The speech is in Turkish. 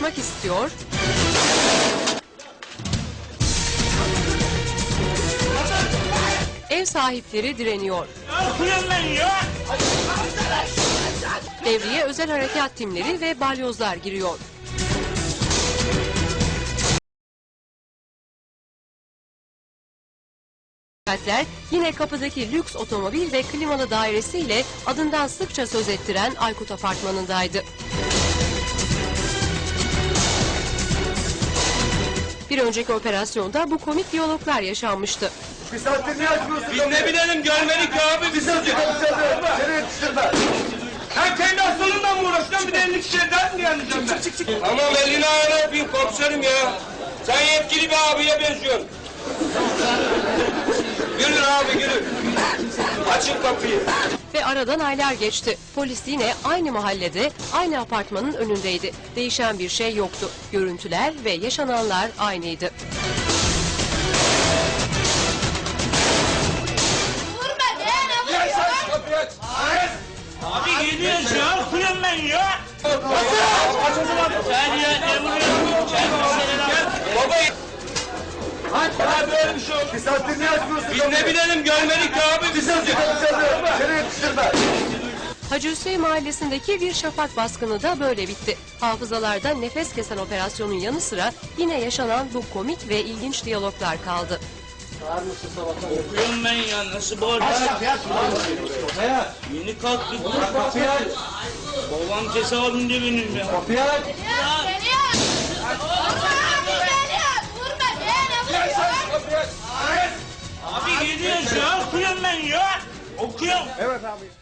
uzaklaşmak istiyor. Ev sahipleri direniyor. Devreye özel harekat timleri ve balyozlar giriyor. Dikkatler yine kapıdaki lüks otomobil ve klimalı dairesiyle adından sıkça söz ettiren Aykut Apartmanı'ndaydı. Bir önceki operasyonda bu komik diyaloglar yaşanmıştı. Bir saattir niye açmıyorsun? Biz ne bilelim görmedik ki abi biz komiserde. Seni yetiştirme. Sen kendi hastalığından mı uğraşacaksın bir de elini kişiye dert mi yanacağım ben? Çık çık çık. Tamam elini ayağına öpeyim komiserim ya. Sen yetkili bir abiye benziyorsun. Kapıyı. Ve aradan aylar geçti. Polis yine aynı mahallede, aynı apartmanın önündeydi. Değişen bir şey yoktu. Görüntüler ve yaşananlar aynıydı. Vurma be ne vuruyorsun? Kapıyı aç. Abi gidiyoruz ya. Okuyorum ben ya. Sen ya ne vuruyorsun? Sen Baba ya böyle bir şey. Bir saattir açmıyorsun? Biz ne bilelim görmedik ki abi Bir biz saattir komiserde. Seni yetiştirme. Hacı Hüseyin mahallesindeki bir şafak baskını da böyle bitti. Hafızalarda nefes kesen operasyonun yanı sıra yine yaşanan bu komik ve ilginç diyaloglar kaldı. Okuyorum ben ya. Nasıl borç? Yeni kalktık. Babam cezaevinde benim ya. Kapıyı aç. Abi gidiyoruz ya. Okuyorum ben ya. Okuyorum. Evet abi.